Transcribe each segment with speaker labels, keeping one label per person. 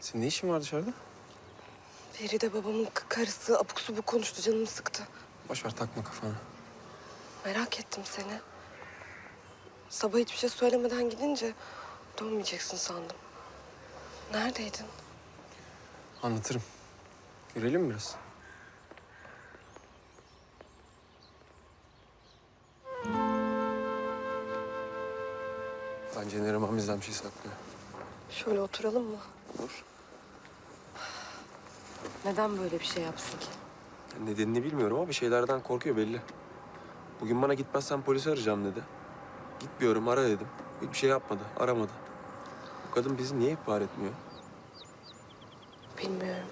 Speaker 1: Senin ne işin var dışarıda?
Speaker 2: Feride babamın karısı abuk subuk konuştu canımı sıktı.
Speaker 1: Boş ver takma kafana.
Speaker 2: Merak ettim seni. Sabah hiçbir şey söylemeden gidince dönmeyeceksin sandım. Neredeydin?
Speaker 1: Anlatırım. Görelim biraz? Bence Neriman bizden bir şey saklıyor.
Speaker 2: Şöyle oturalım mı?
Speaker 1: Olur.
Speaker 2: Neden böyle bir şey yapsın ki?
Speaker 1: Nedenini bilmiyorum ama bir şeylerden korkuyor belli. Bugün bana gitmezsen polisi arayacağım dedi. Gitmiyorum ara dedim. Hiçbir şey yapmadı, aramadı. Bu kadın bizi niye ihbar etmiyor?
Speaker 2: Bilmiyorum.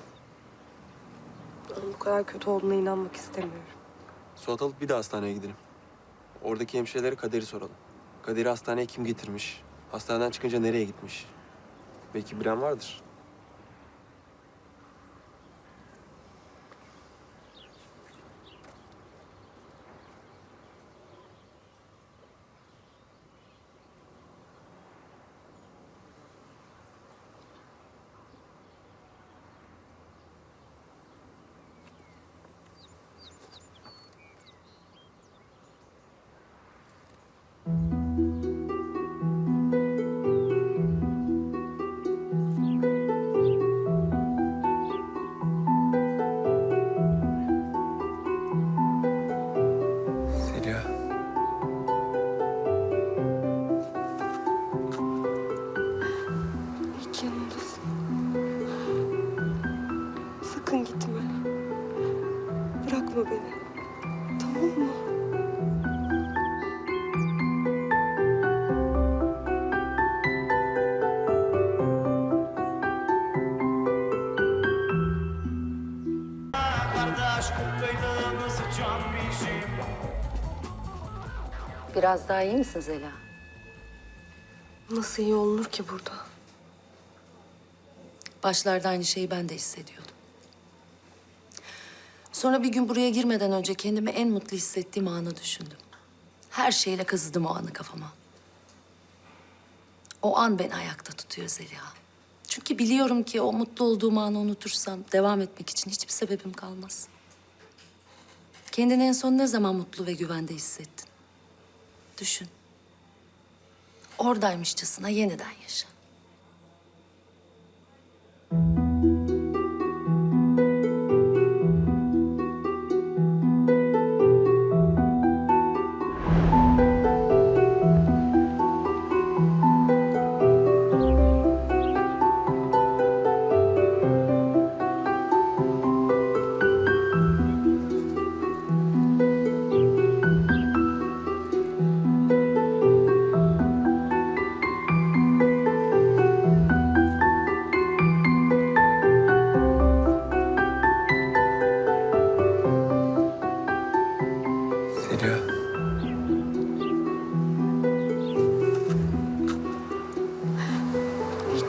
Speaker 2: Onun bu kadar kötü olduğuna inanmak istemiyorum.
Speaker 1: Suat alıp bir de hastaneye gidelim. Oradaki hemşirelere Kader'i soralım. Kader'i hastaneye kim getirmiş? Hastaneden çıkınca nereye gitmiş? Belki bilen vardır.
Speaker 3: Biraz daha iyi misin Zela?
Speaker 2: Nasıl iyi olunur ki burada?
Speaker 3: Başlarda aynı şeyi ben de hissediyordum. Sonra bir gün buraya girmeden önce kendimi en mutlu hissettiğim anı düşündüm. Her şeyle kazıdım o anı kafama. O an beni ayakta tutuyor Zeliha. Çünkü biliyorum ki o mutlu olduğum anı unutursam devam etmek için hiçbir sebebim kalmaz. Kendini en son ne zaman mutlu ve güvende hissettin? Düşün. Oradaymışçasına yeniden yaşa.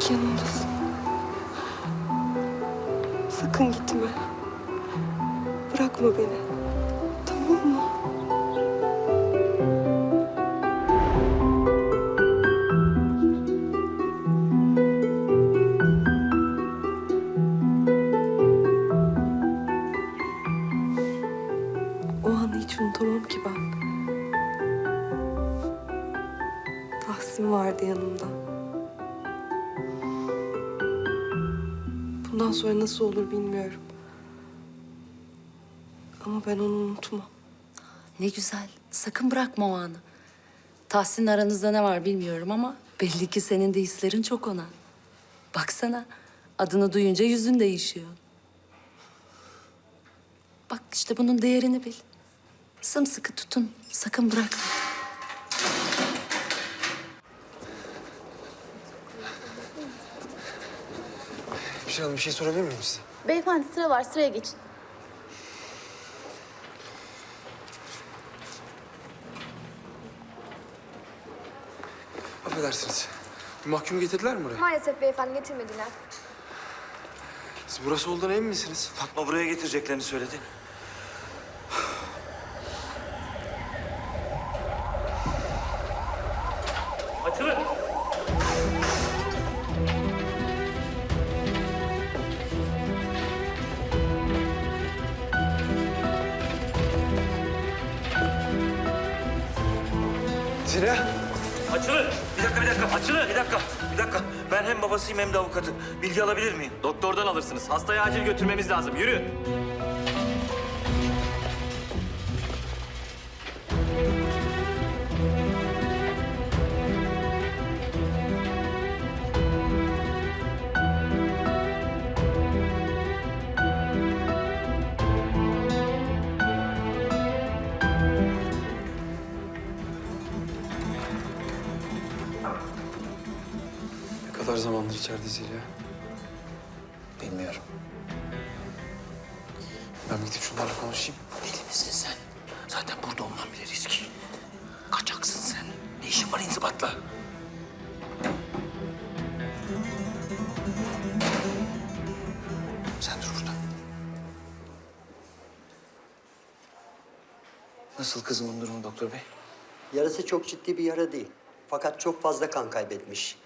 Speaker 2: İyi ki yanımdasın. Sakın gitme. Bırakma beni. Nasıl olur bilmiyorum. Ama ben onu unutmam.
Speaker 3: Ne güzel. Sakın bırakma o anı. Tahsin'le aranızda ne var bilmiyorum ama belli ki senin de hislerin çok ona. Baksana adını duyunca yüzün değişiyor. Bak işte bunun değerini bil. Sımsıkı tutun. Sakın bırakma.
Speaker 1: Bir şey, bir şey sorabilir miyim size?
Speaker 4: Beyefendi sıra var, sıraya geçin.
Speaker 1: Affedersiniz. Bir mahkumu getirdiler mi buraya?
Speaker 4: Maalesef beyefendi getirmediler.
Speaker 1: Siz burası olduğuna emin misiniz?
Speaker 5: Fatma buraya getireceklerini söyledi. Hem de avukatı. Bilgi alabilir miyim?
Speaker 6: Doktordan alırsınız. Hastayı acil götürmemiz lazım. Yürü.
Speaker 1: Zamandır içeride Zeliha?
Speaker 5: Bilmiyorum.
Speaker 1: Ben gidip şunlarla konuşayım.
Speaker 5: Deli misin sen? Zaten burada olman bile riski. Kaçaksın sen. Ne işin var inzibatla? Sen dur burada. Nasıl kızımın durumu doktor bey?
Speaker 7: Yarası çok ciddi bir yara değil. Fakat çok fazla kan kaybetmiş.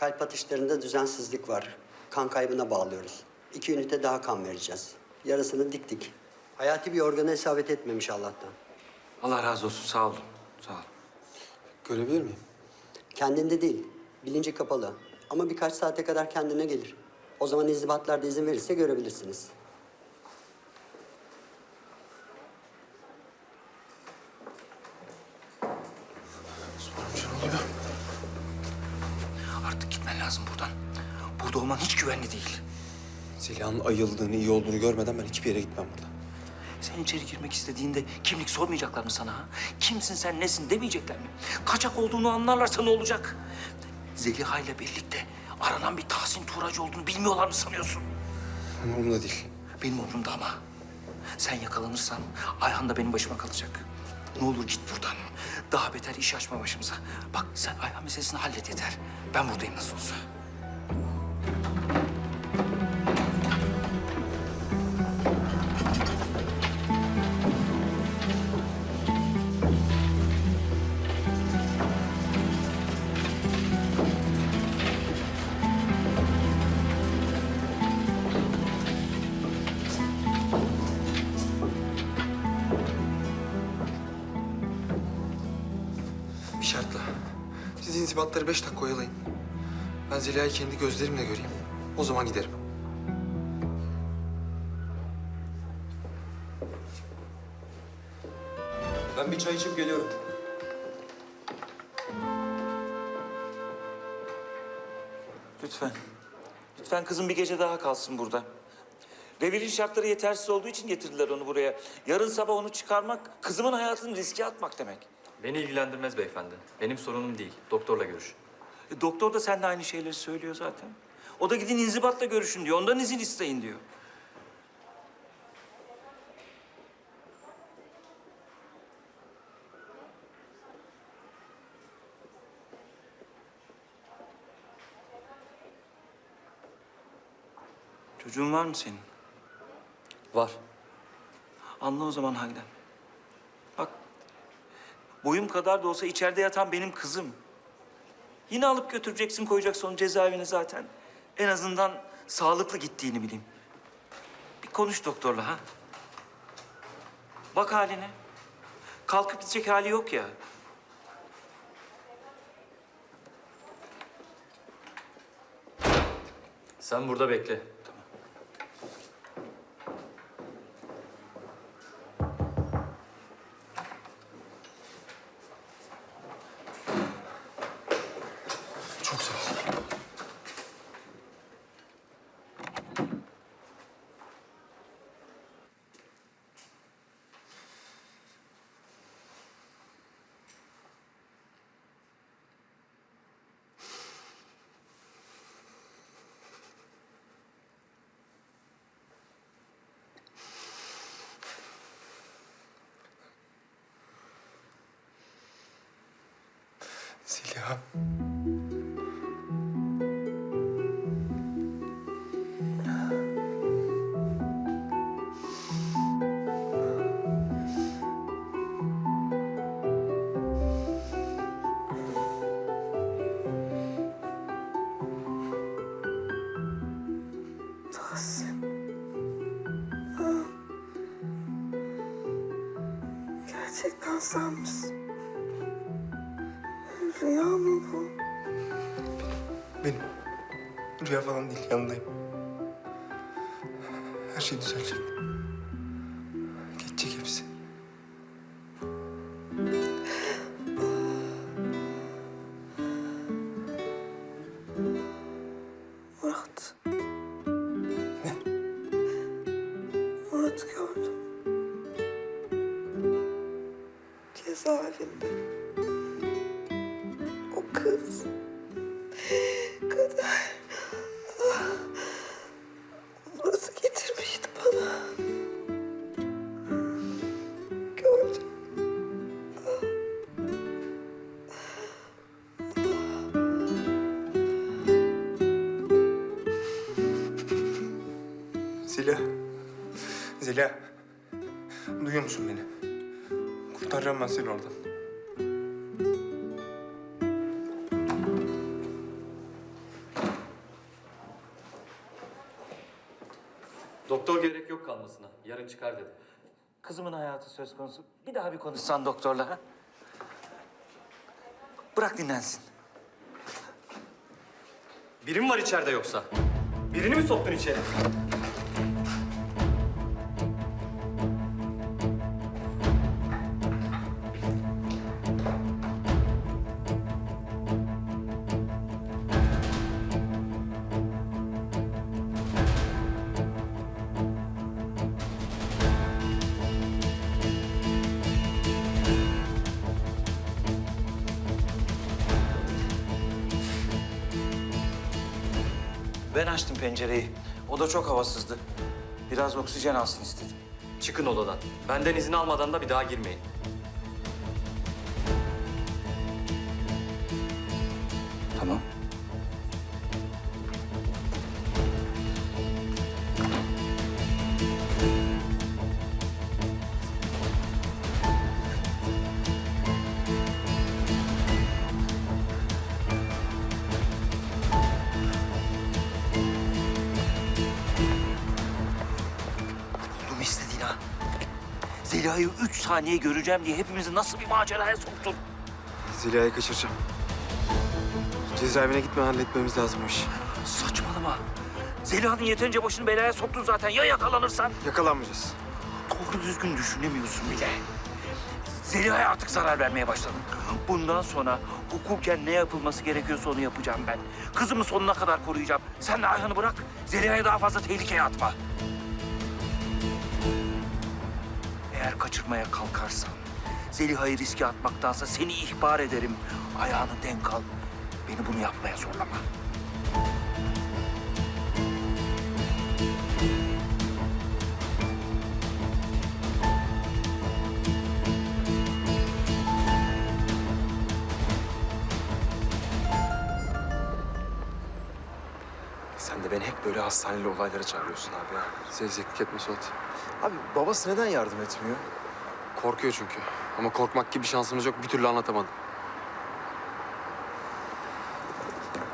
Speaker 7: Kalp atışlarında düzensizlik var. Kan kaybına bağlıyoruz. İki ünite daha kan vereceğiz. Yarasını diktik. Hayati bir organa isabet etmemiş Allah'tan.
Speaker 5: Allah razı olsun. Sağ olun. Sağ olun.
Speaker 1: Görebilir miyim?
Speaker 7: Kendinde değil, bilinci kapalı. Ama birkaç saate kadar kendine gelir. O zaman izdivatlar da izin verirse görebilirsiniz.
Speaker 5: Artık gitmen lazım buradan. Burada olman hiç güvenli değil.
Speaker 1: Zeliha'nın ayıldığını, iyi olduğunu görmeden ben hiçbir yere gitmem buradan.
Speaker 5: Sen içeri girmek istediğinde kimlik sormayacaklar mı sana? ha? Kimsin sen, nesin demeyecekler mi? Kaçak olduğunu anlarlarsa ne olacak? Zeliha ile birlikte aranan bir Tahsin Tuğracı olduğunu bilmiyorlar mı sanıyorsun?
Speaker 1: Umurumda değil.
Speaker 5: Benim umurumda ama. Sen yakalanırsan Ayhan da benim başıma kalacak. Ne olur git buradan. Daha beter iş açma başımıza. Bak sen Ayhan meselesini hallet yeter. Ben buradayım nasıl olsa.
Speaker 1: İnzibatları beş dakika oyalayın. Ben Zeliha'yı kendi gözlerimle göreyim. O zaman giderim. Ben bir çay içip geliyorum.
Speaker 5: Lütfen. Lütfen kızım bir gece daha kalsın burada. Revirin şartları yetersiz olduğu için getirdiler onu buraya. Yarın sabah onu çıkarmak, kızımın hayatını riske atmak demek.
Speaker 6: Beni ilgilendirmez beyefendi. Benim sorunum değil. Doktorla görüş.
Speaker 5: E, doktor da seninle aynı şeyleri söylüyor zaten. O da gidin inzibatla görüşün diyor. Ondan izin isteyin diyor. Çocuğun var mı senin?
Speaker 6: Var.
Speaker 5: Anla o zaman halden. Boyum kadar da olsa içeride yatan benim kızım. Yine alıp götüreceksin, koyacaksın onu cezaevine zaten. En azından sağlıklı gittiğini bileyim. Bir konuş doktorla ha. Bak haline. Kalkıp gidecek hali yok ya.
Speaker 6: Sen burada bekle.
Speaker 1: Zeliha.
Speaker 2: Tahsin. Gerçekten sen misin?
Speaker 8: Rüya falan değil, yanındayım. Her şey düzelecek. Duyuyor musun beni? Kurtaracağım ben seni oradan.
Speaker 6: Doktor gerek yok kalmasına. Yarın çıkar dedi.
Speaker 5: Kızımın hayatı söz konusu. Bir daha bir konuşsan doktorla ha? Bırak dinlensin.
Speaker 6: Biri mi var içeride yoksa? Birini mi soktun içeri?
Speaker 5: Ben açtım pencereyi. O da çok havasızdı. Biraz oksijen alsın istedim.
Speaker 6: Çıkın odadan. Benden izin almadan da bir daha girmeyin.
Speaker 5: Zeliha'yı üç saniye göreceğim diye hepimizi nasıl bir maceraya soktun?
Speaker 1: Zeliha'yı kaçıracağım. Cezaevine gitmeden halletmemiz lazım işi.
Speaker 5: Saçmalama. Zeliha'nın yeterince başını belaya soktun zaten. Ya yakalanırsan?
Speaker 1: Yakalanmayacağız.
Speaker 5: Doğru düzgün düşünemiyorsun bile. Zeliha'ya artık zarar vermeye başladın. Bundan sonra hukuken ne yapılması gerekiyorsa onu yapacağım ben. Kızımı sonuna kadar koruyacağım. Sen de Ayhan'ı bırak. Zeliha'yı daha fazla tehlikeye atma. Eğer kaçırmaya kalkarsan Zeliha'yı riske atmaktansa seni ihbar ederim. Ayağını denk al. Beni bunu yapmaya zorlama.
Speaker 1: Sen de beni hep böyle hastaneli olaylara çağırıyorsun abi ya. Sevzeklik etme Suat.
Speaker 9: Abi babası neden yardım etmiyor?
Speaker 1: Korkuyor çünkü. Ama korkmak gibi bir şansımız yok. Bir türlü anlatamadım.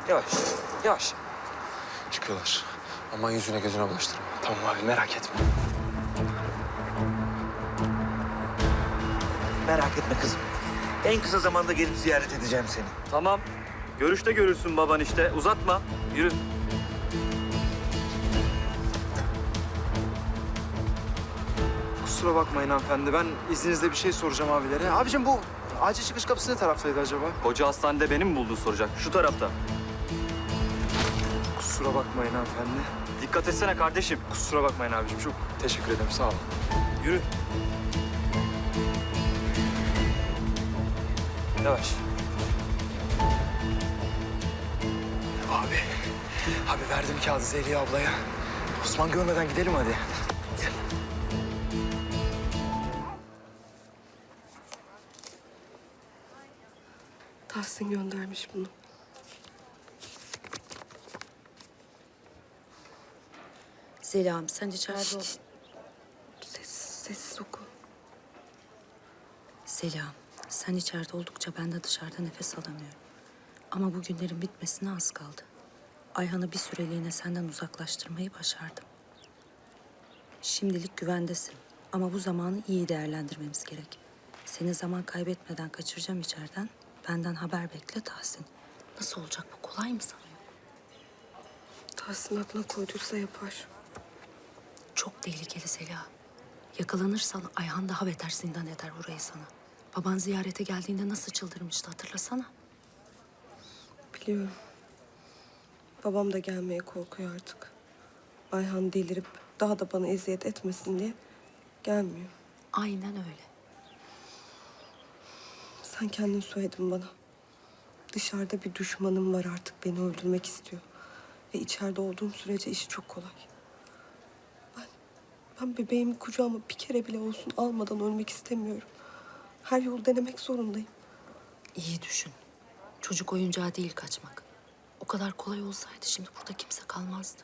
Speaker 9: Yavaş, yavaş.
Speaker 1: Çıkıyorlar. Aman yüzüne gözüne bulaştırma. Tamam abi merak etme.
Speaker 5: Merak etme kızım. En kısa zamanda gelip ziyaret edeceğim seni.
Speaker 6: Tamam. Görüşte görürsün baban işte. Uzatma. Yürü.
Speaker 9: Kusura bakmayın hanımefendi. Ben izninizle bir şey soracağım abilere. Abicim bu acil çıkış kapısı ne taraftaydı acaba?
Speaker 6: Hoca hastanede beni mi buldu soracak. Şu tarafta.
Speaker 9: Kusura bakmayın hanımefendi.
Speaker 6: Dikkat etsene kardeşim.
Speaker 9: Kusura bakmayın abicim. Çok teşekkür ederim. Sağ olun.
Speaker 6: Yürü.
Speaker 9: Yavaş. Abi. Abi verdim kağıdı Zeliha ablaya. Osman görmeden gidelim hadi.
Speaker 2: Tahsin göndermiş bunu.
Speaker 3: Zeliha'm sen içeride ol.
Speaker 2: Sessiz, sessiz oku.
Speaker 3: Zeliha'm sen içeride oldukça ben de dışarıda nefes alamıyorum. Ama bu günlerin bitmesine az kaldı. Ayhan'ı bir süreliğine senden uzaklaştırmayı başardım. Şimdilik güvendesin. Ama bu zamanı iyi değerlendirmemiz gerek. Seni zaman kaybetmeden kaçıracağım içeriden. Benden haber bekle Tahsin. Nasıl olacak bu? Kolay mı sanıyor?
Speaker 2: Tahsin aklına koyduysa yapar.
Speaker 3: Çok tehlikeli Zeliha. Yakalanırsan Ayhan daha beter zindan eder orayı sana. Baban ziyarete geldiğinde nasıl çıldırmıştı hatırlasana.
Speaker 2: Biliyorum. Babam da gelmeye korkuyor artık. Ayhan delirip daha da bana eziyet etmesin diye gelmiyor.
Speaker 3: Aynen öyle.
Speaker 2: Sen kendin söyledin bana. Dışarıda bir düşmanım var artık beni öldürmek istiyor. Ve içeride olduğum sürece işi çok kolay. Ben, ben bebeğimi kucağıma bir kere bile olsun almadan ölmek istemiyorum. Her yolu denemek zorundayım.
Speaker 3: İyi düşün. Çocuk oyuncağı değil kaçmak. O kadar kolay olsaydı şimdi burada kimse kalmazdı.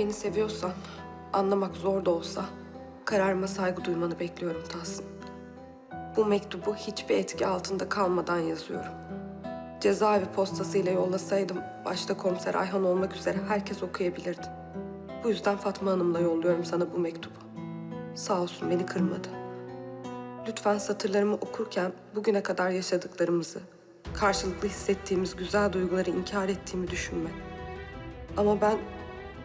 Speaker 2: Beni seviyorsan, anlamak zor da olsa kararıma saygı duymanı bekliyorum Tahsin. Bu mektubu hiçbir etki altında kalmadan yazıyorum. Cezaevi postasıyla yollasaydım başta komiser Ayhan olmak üzere herkes okuyabilirdi. Bu yüzden Fatma Hanım'la yolluyorum sana bu mektubu. Sağ olsun beni kırmadı. Lütfen satırlarımı okurken bugüne kadar yaşadıklarımızı, karşılıklı hissettiğimiz güzel duyguları inkar ettiğimi düşünme. Ama ben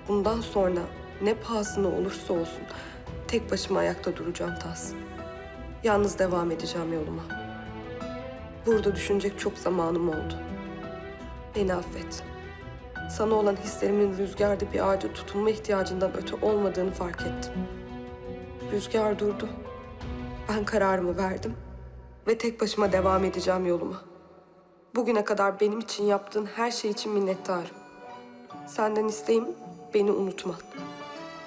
Speaker 2: bundan sonra ne pahasına olursa olsun tek başıma ayakta duracağım Tahsin. Yalnız devam edeceğim yoluma. Burada düşünecek çok zamanım oldu. Beni affet. Sana olan hislerimin rüzgarda bir ağaca tutunma ihtiyacından öte olmadığını fark ettim. Rüzgar durdu. Ben kararımı verdim ve tek başıma devam edeceğim yoluma. Bugüne kadar benim için yaptığın her şey için minnettarım. Senden isteğim beni unutman.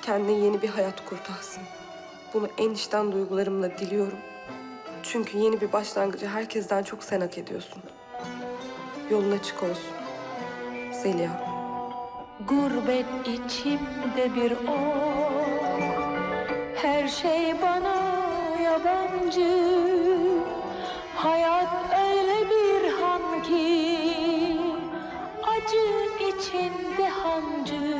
Speaker 2: Kendine yeni bir hayat kur. Bunu en içten duygularımla diliyorum. Çünkü yeni bir başlangıcı herkesten çok sen hak ediyorsun. Yolun açık olsun. Zeliha.
Speaker 10: Gurbet içimde bir ok Her şey bana yabancı Hayat öyle bir han ki Acı içinde hancı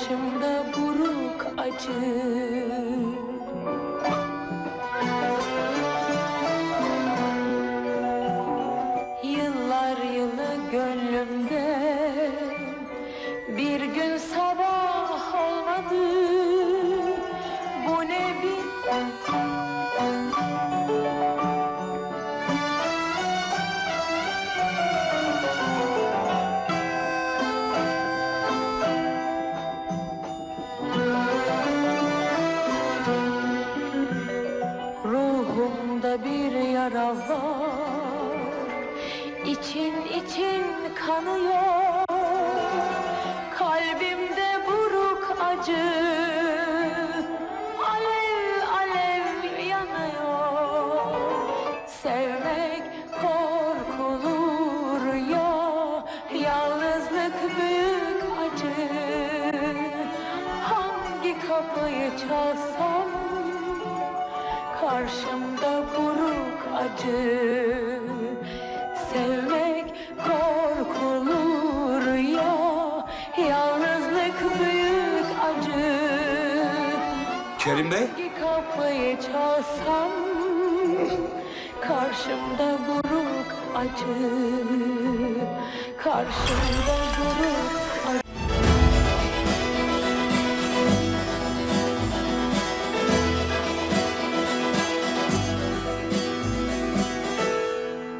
Speaker 10: Karşımda buruk acı kapıyı çalsam Karşımda buruk acı. Sevmek korkulur ya Yalnızlık büyük acı.
Speaker 8: Kerim Bey?
Speaker 10: Kapıyı çalsam Karşımda buruk acı. Karşımda buruk